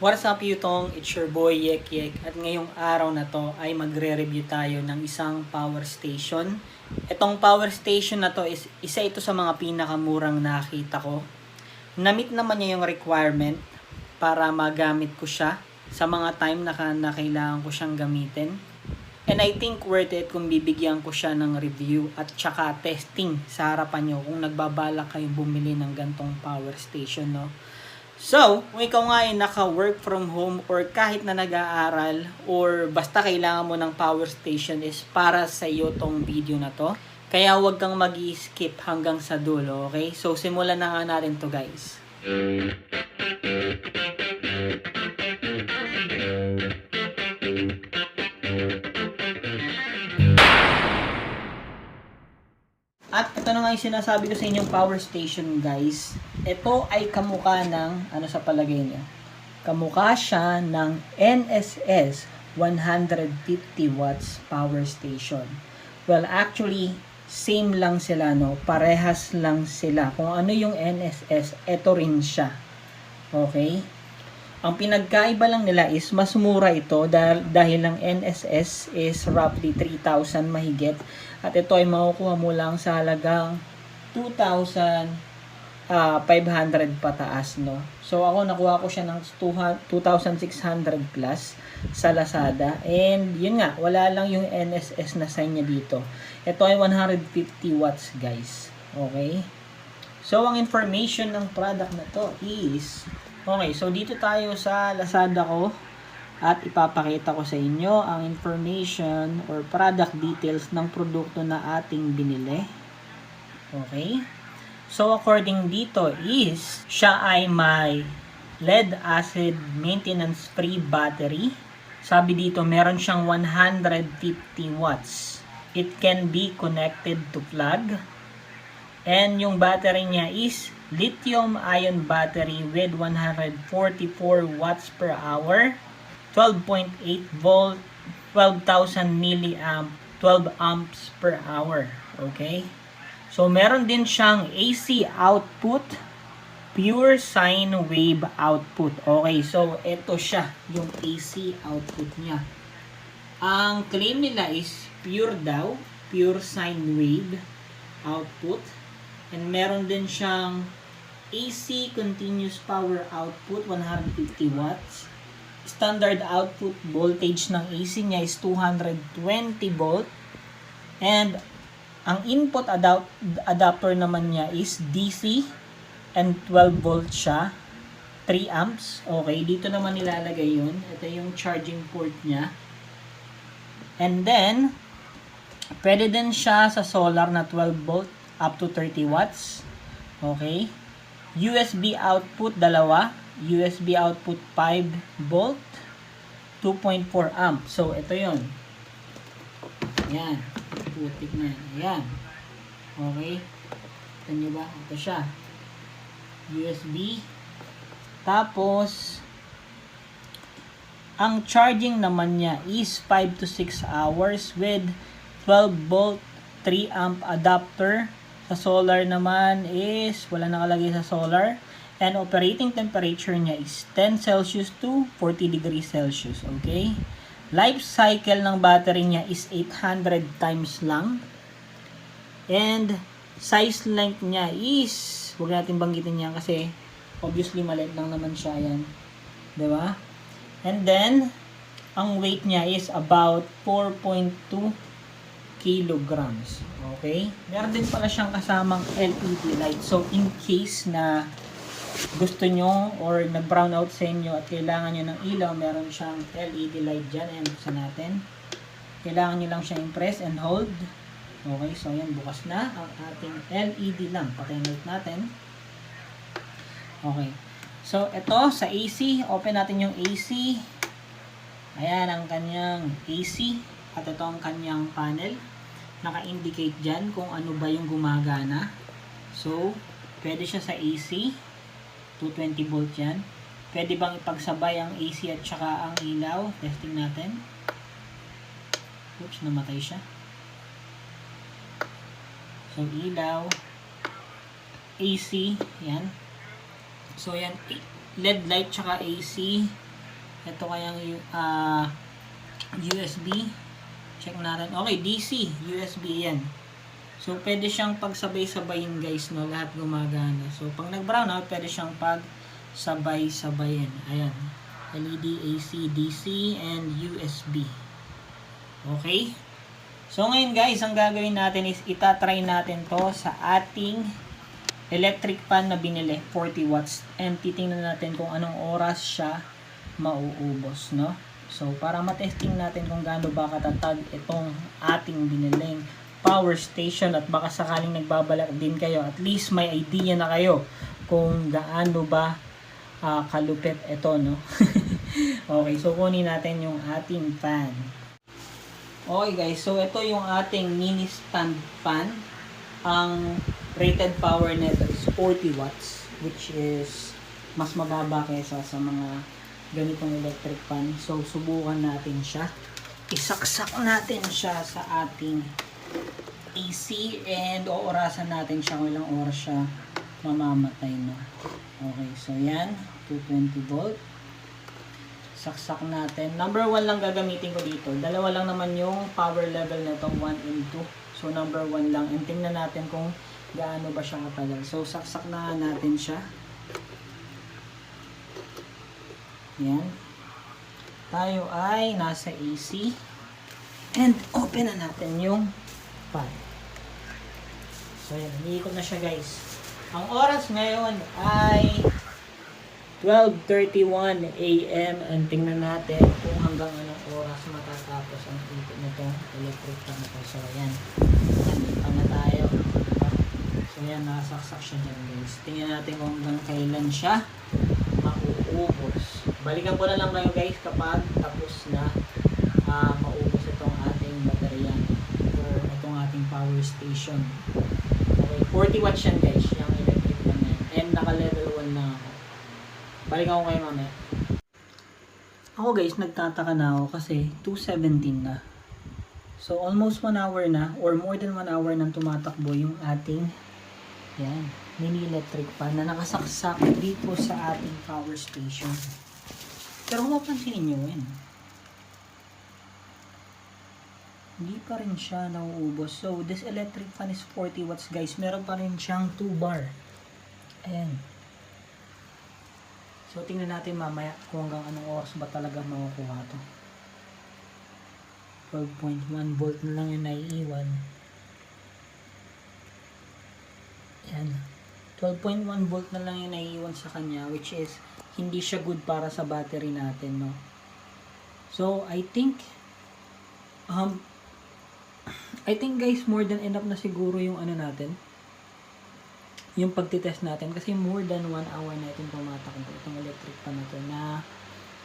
What's up Yutong? It's your boy Yek Yek at ngayong araw na to ay magre-review tayo ng isang power station. Itong power station na to is isa ito sa mga pinakamurang nakita ko. Namit naman niya yung requirement para magamit ko siya sa mga time na, na kailangan ko siyang gamitin. And I think worth it kung bibigyan ko siya ng review at tsaka testing sa harapan nyo kung nagbabalak kayong bumili ng gantong power station, no? So, kung ikaw nga ay naka-work from home or kahit na nag-aaral or basta kailangan mo ng power station is para sa iyo tong video na to. Kaya huwag kang mag skip hanggang sa dulo, okay? So, simulan na nga natin to guys. At ito na nga yung sinasabi ko sa inyong power station guys. Ito ay kamukha ng, ano sa palagay niya? Kamukha siya ng NSS 150 watts power station. Well, actually, same lang sila, no? Parehas lang sila. Kung ano yung NSS, ito rin siya. Okay? Ang pinagkaiba lang nila is mas mura ito dahil, dahil ang NSS is roughly 3,000 mahigit at ito ay makukuha mo lang sa halagang 2,500 pataas no. So ako nakuha ko siya ng 2,600 plus sa Lazada and yun nga wala lang yung NSS na sign niya dito. Ito ay 150 watts guys. Okay? So ang information ng product na to is Okay, so dito tayo sa Lazada ko at ipapakita ko sa inyo ang information or product details ng produkto na ating binili. Okay? So according dito is siya ay may lead acid maintenance free battery. Sabi dito meron siyang 150 watts. It can be connected to plug. And yung battery niya is lithium ion battery with 144 watts per hour, 12.8 volt, 12,000 milliamp, 12 amps per hour. Okay? So meron din siyang AC output, pure sine wave output. Okay, so ito siya, yung AC output niya. Ang claim nila is pure daw, pure sine wave output. And meron din siyang AC continuous power output 150 watts. Standard output voltage ng AC niya is 220 volt. And ang input adapt adapter naman niya is DC and 12 volt siya. 3 amps. Okay, dito naman nilalagay yun. Ito yung charging port niya. And then, pwede din siya sa solar na 12 volt up to 30 watts. Okay. USB output dalawa, USB output 5 volt, 2.4 amp. So ito 'yon. Yan. Putik na yan. Ayan. Okay. Ito nyo ba? Ito siya. USB. Tapos, ang charging naman niya is 5 to 6 hours with 12 volt 3 amp adapter sa solar naman is, wala nakalagay sa solar. And operating temperature niya is 10 Celsius to 40 degrees Celsius. Okay? Life cycle ng battery niya is 800 times lang. And size length niya is, huwag natin banggitin niya kasi obviously maliit lang naman siya yan. 'Di ba? And then, ang weight niya is about 4.2 kilograms. Okay? Meron din pala siyang kasamang LED light. So, in case na gusto nyo or nag-brown out sa inyo at kailangan nyo ng ilaw, meron siyang LED light dyan. Ayan, buksan natin. Kailangan nyo lang siya press and hold. Okay, so yan, bukas na ang ating LED lamp. Pakinote natin. Okay. So, ito sa AC. Open natin yung AC. Ayan ang kanyang AC. At ito ang kanyang panel. Naka-indicate dyan kung ano ba yung gumagana. So, pwede siya sa AC. 220 volt yan. Pwede bang ipagsabay ang AC at saka ang ilaw? Testing natin. Oops, namatay siya. So, ilaw. AC. Yan. So, yan. LED light tsaka AC. Ito kayang uh, USB. Check natin. Okay, DC. USB yan. So, pwede siyang pagsabay-sabayin guys, no? Lahat gumagana. So, pag nag-brown out, pwede siyang pagsabay-sabayin. Ayan. LED, AC, DC, and USB. Okay? So, ngayon guys, ang gagawin natin is itatry natin to sa ating electric fan na binili, 40 watts. And titingnan natin kung anong oras siya mauubos, no? So, para matesting natin kung gaano ba katatag itong ating biniling power station at baka sakaling nagbabalak din kayo, at least may idea na kayo kung gaano ba uh, kalupit ito, no? okay, so kunin natin yung ating fan. Okay guys, so ito yung ating mini stand fan. Ang rated power nito is 40 watts, which is mas mababa kaysa sa mga ganitong electric fan. So, subukan natin siya. Isaksak natin siya sa ating AC and oorasan natin siya kung ilang oras siya mamamatay no. Okay, so yan, 220 volt. Saksak natin. Number 1 lang gagamitin ko dito. Dalawa lang naman yung power level nito, 1 and 2. So number 1 lang. And tingnan natin kung gaano ba siya katagal. So saksak na natin siya. Yan. Tayo ay nasa AC. And open na natin yung fan. So yan, umiikot na siya guys. Ang oras ngayon ay 12.31 a.m. And tingnan natin kung hanggang anong oras matatapos ang ikot nito electric fan na to. So yan, nandito na tayo. So yan, nakasaksak siya dyan guys. Tingnan natin kung hanggang kailan siya mauubos. Balikan ko na lang kayo guys kapag tapos na uh, maubos itong ating baterya ating power station. Okay, 40 watts yan guys, yung electric fan na yan. And naka level 1 na ako. Balikan ko kayo mamaya. Ako guys, nagtataka na ako kasi 2.17 na. So almost 1 hour na or more than 1 hour nang tumatakbo yung ating yan, mini electric fan na nakasaksak dito sa ating power station. Pero kung mapansin niyo yan, hindi pa rin siya nauubos. So, this electric fan is 40 watts guys. Meron pa rin siyang 2 bar. Ayan. So, tingnan natin mamaya kung hanggang anong oras ba talaga makukuha to. 12.1 volt na lang yung naiiwan. Ayan. 12.1 volt na lang yung naiiwan sa kanya which is hindi siya good para sa battery natin, no? So, I think um I think guys, more than enough na siguro yung ano natin yung pagtitest natin. Kasi more than 1 hour na itong tumatakbo itong electric pa na to na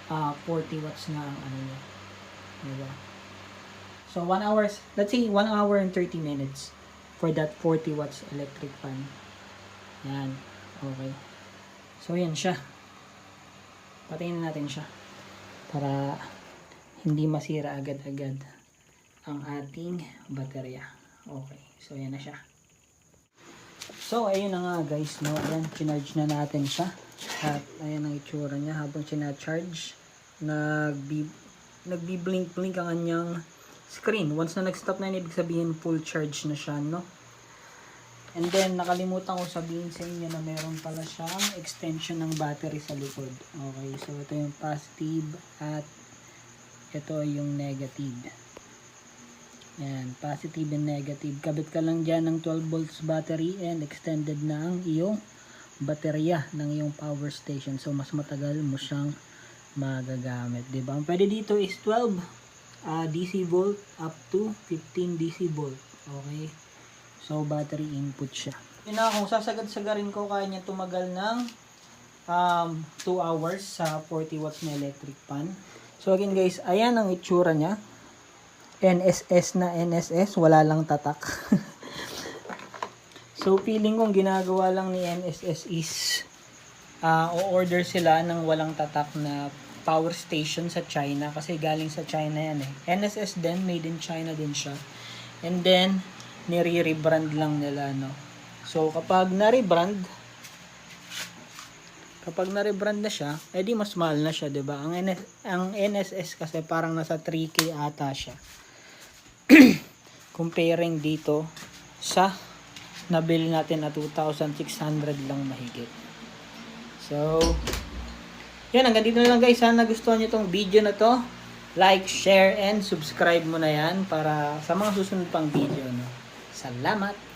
uh, 40 watts na ang ano niya. Diba? so 1 hours let's say 1 hour and 30 minutes for that 40 watts electric fan. Yan. Okay. So yan siya. Patayin natin siya para hindi masira agad-agad ang ating baterya okay so yan na siya So, ayun na nga guys, no? Ayan, chinarge na natin siya. At ayan ang itsura niya habang sinacharge. Nagbi, nagbi-blink-blink ang kanyang screen. Once na nag-stop na yun, ibig sabihin full charge na siya, no? And then, nakalimutan ko sabihin sa inyo na meron pala siyang extension ng battery sa likod. Okay, so ito yung positive at ito yung negative. Ayan, positive and negative. Kabit ka lang dyan ng 12 volts battery and extended na ang iyong baterya ng iyong power station. So, mas matagal mo siyang magagamit. Diba? Ang pwede dito is 12 uh, DC volt up to 15 DC volt. Okay? So, battery input siya. Yun na, kung sasagad-sagarin ko, kaya niya tumagal ng um, 2 hours sa 40 watts na electric fan. So, again guys, ayan ang itsura niya. NSS na NSS, wala lang tatak. so feeling kong ginagawa lang ni NSS is uh, o-order sila ng walang tatak na power station sa China kasi galing sa China yan eh. NSS din, made in China din siya. And then, nire-rebrand lang nila, no. So, kapag na-rebrand, Kapag na-rebrand na siya, edi mas mahal na siya, 'di ba? Ang NS, ang NSS kasi parang nasa 3k ata siya. Comparing dito sa nabili natin na 2,600 lang mahigit. So, yan, hanggang dito na lang guys. Sana nagustuhan nyo tong video na to. Like, share, and subscribe mo na yan para sa mga susunod pang video. No? Salamat!